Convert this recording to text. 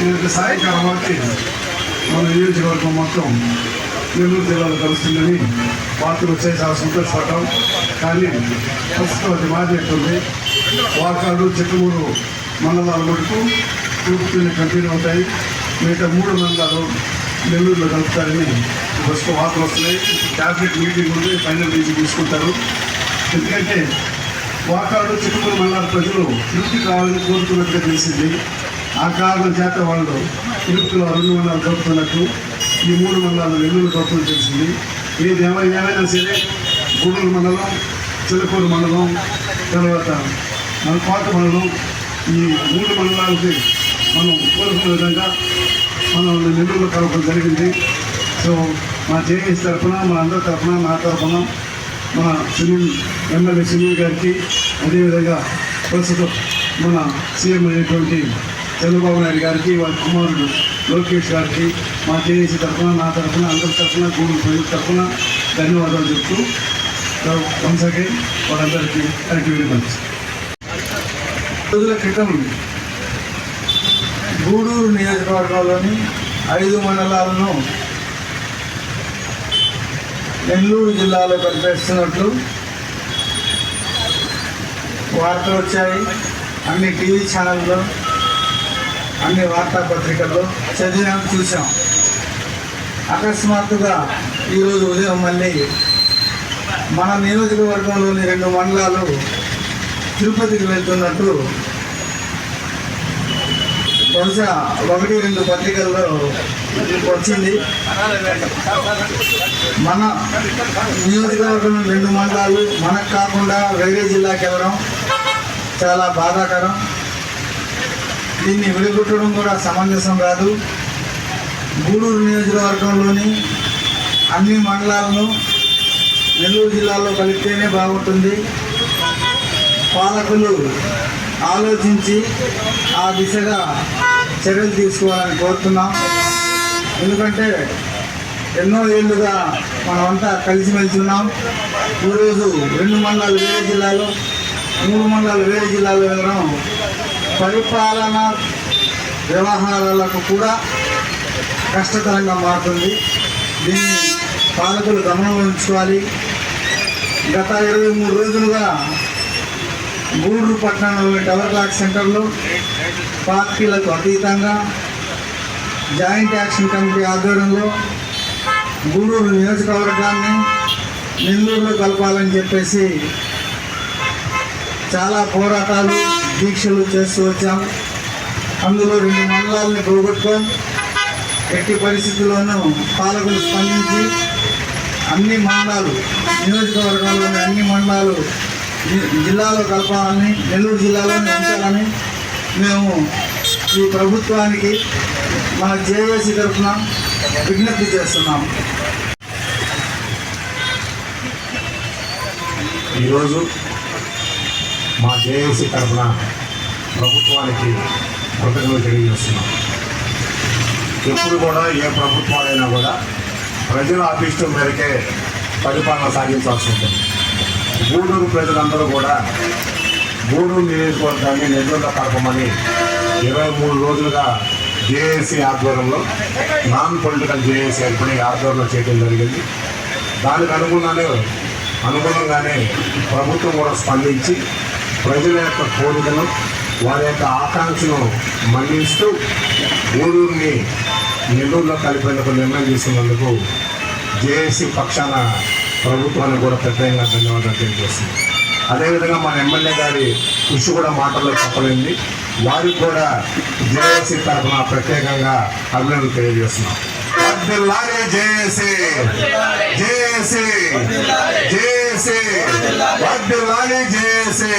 సాయంకాలం వరకు మన నియోజకవర్గం మొత్తం నెల్లూరు జిల్లాలో కలుస్తుందని వార్తలు వచ్చే చాలా సంతోషపడ్డాం. కానీ ప్రస్తుతం అది మారినట్టుంది. వాకాడు చిక్కమూరు మండలాల వరకు పూర్తిని కంటిన్యూ అవుతాయి. మిగతా మూడు మండలాలు నెల్లూరులో కలుపుతారని ప్రస్తుతం వార్తలు వస్తున్నాయి. క్యాబినెట్ మీటింగ్ ఉంది ఫైనల్ మీటింగ్ తీసుకుంటారు. ఎందుకంటే వాకాడు చిక్కుమూరు మండలాల ప్రజలు తృప్తి కావాలని కోరుతున్నట్టుగా తెలిసింది. ఆ కారణం చేత వాళ్ళు తిరుపతిలో రెండు మండలాలు కలుపుతున్నట్టు ఈ మూడు మండలాలు నెల్లూరు కలుపుతున్నట్టు తెలిసింది. ఏది ఏమైనా ఏమైనా సరే గూడూరు మండలం చిలకూరు మండలం తర్వాత మన కోట మండలం ఈ మూడు మండలాలకి మనం కోరుకున్న విధంగా మనం నెల్లూరులో కలపడం జరిగింది. సో మా జేఎస్ తరఫున మా అందరి తరఫున నా తరఫున మన సునీల్ ఎమ్మెల్యే సునీల్ గారికి అదేవిధంగా ప్రస్తుతం మన సీఎం అయినటువంటి చంద్రబాబు నాయుడు గారికి వారి కుమారుడు లోకేష్ గారికి మా టీడీసీ తరఫున నా తరఫున అందరి తరఫున గూడు ప్రజల తరఫున ధన్యవాదాలు చెప్తూ వన్స్ అగైన్ వాళ్ళందరికీ థ్యాంక్ యూ వెరీ మచ్ రోజుల క్రితం గూడూరు నియోజకవర్గంలోని ఐదు మండలాలను నెల్లూరు జిల్లాలో కలిపేస్తున్నట్లు వార్తలు వచ్చాయి. అన్ని టీవీ ఛానల్లో అన్ని వార్తాపత్రికల్లో చదివాం చూసాం అకస్మాత్తుగా ఈరోజు ఉదయం మళ్ళీ మన నియోజకవర్గంలోని రెండు మండలాలు తిరుపతికి వెళ్తున్నట్టు బహుశా ఒకటి రెండు పత్రికల్లో వచ్చింది. మన నియోజకవర్గం రెండు మండలాలు మనకు కాకుండా వేరే జిల్లాకి వెళ్ళడం చాలా బాధాకరం. దీన్ని విడగొట్టడం కూడా సమంజసం రాదు గూడూరు నియోజకవర్గంలోని అన్ని మండలాలను నెల్లూరు జిల్లాలో కలిపితేనే బాగుంటుంది. పాలకులు ఆలోచించి ఆ దిశగా చర్యలు తీసుకోవాలని కోరుతున్నాం. ఎందుకంటే ఎన్నో ఏళ్ళుగా మనమంతా కలిసిమెలిసి ఉన్నాం. ఈరోజు రెండు మండలాలు వేరే జిల్లాలో మూడు మండలాలు వేరే జిల్లాలో వెళ్ళడం పరిపాలన వ్యవహారాలకు కూడా కష్టతరంగా మారుతుంది. దీన్ని పాలకులు గమనం ఉంచుకోవాలి గత ఇరవై మూడు రోజులుగా గూడూరు పట్టణంలోని టవర్ క్లాక్ సెంటర్లో పార్టీలకు అతీతంగా జాయింట్ యాక్షన్ కమిటీ ఆధ్వర్యంలో గూడూరు నియోజకవర్గాన్ని నెల్లూరులో కలపాలని చెప్పేసి చాలా పోరాటాలు దీక్షలు చేస్తూ వచ్చాం. అందులో రెండు మండలాలని పోగొట్టుకోం ఎట్టి పరిస్థితుల్లోనూ పాలకులు స్పందించి అన్ని మండలాలు నియోజకవర్గాల్లోని అన్ని మండలాలు జిల్లాలో కలపాలని నెల్లూరు జిల్లాలోనే ఉంచాలని మేము ఈ ప్రభుత్వానికి మన జేఏసీ తరఫున విజ్ఞప్తి చేస్తున్నాం. ఈరోజు మా జేఏసీ తరఫున ప్రభుత్వానికి కృతజ్ఞతలు తెలియజేస్తున్నాం. ఎప్పుడు కూడా ఏ ప్రభుత్వాలైనా కూడా ప్రజల అభిష్టం మేరకే పరిపాలన సాగించాల్సి ఉంటుంది. గూడూరు ప్రజలందరూ కూడా గూడూరు నియోజకవర్గాన్ని నెల్లూరులో కలపమని ఇరవై మూడు రోజులుగా జేఏసీ ఆధ్వర్యంలో నాన్ పొలిటికల్ జేఏసీ ఏర్పడి ఆధ్వర్యంలో చేయడం జరిగింది. దానికి అనుగుణంగానే అనుగుణంగానే ప్రభుత్వం కూడా స్పందించి ప్రజల యొక్క కోరికను వారి యొక్క ఆకాంక్షను మన్నిస్తూ ఊరూరిని నెల్లూరులో కలిపేందుకు నిర్ణయం తీసుకున్నందుకు జేఏసీ పక్షాన ప్రభుత్వానికి కూడా ప్రత్యేకంగా ధన్యవాదాలు తెలియజేస్తుంది అదేవిధంగా మన ఎమ్మెల్యే గారి కృషి కూడా మాటల్లో చెప్పలేంది. వారికి కూడా జేఏసీ తరఫున ప్రత్యేకంగా అభినందనలు తెలియజేస్తున్నాం. జేఏసీ! జేఏసీ! జేఏసీ జేఏసీ వర్ధిల్లాలి జేఏసీ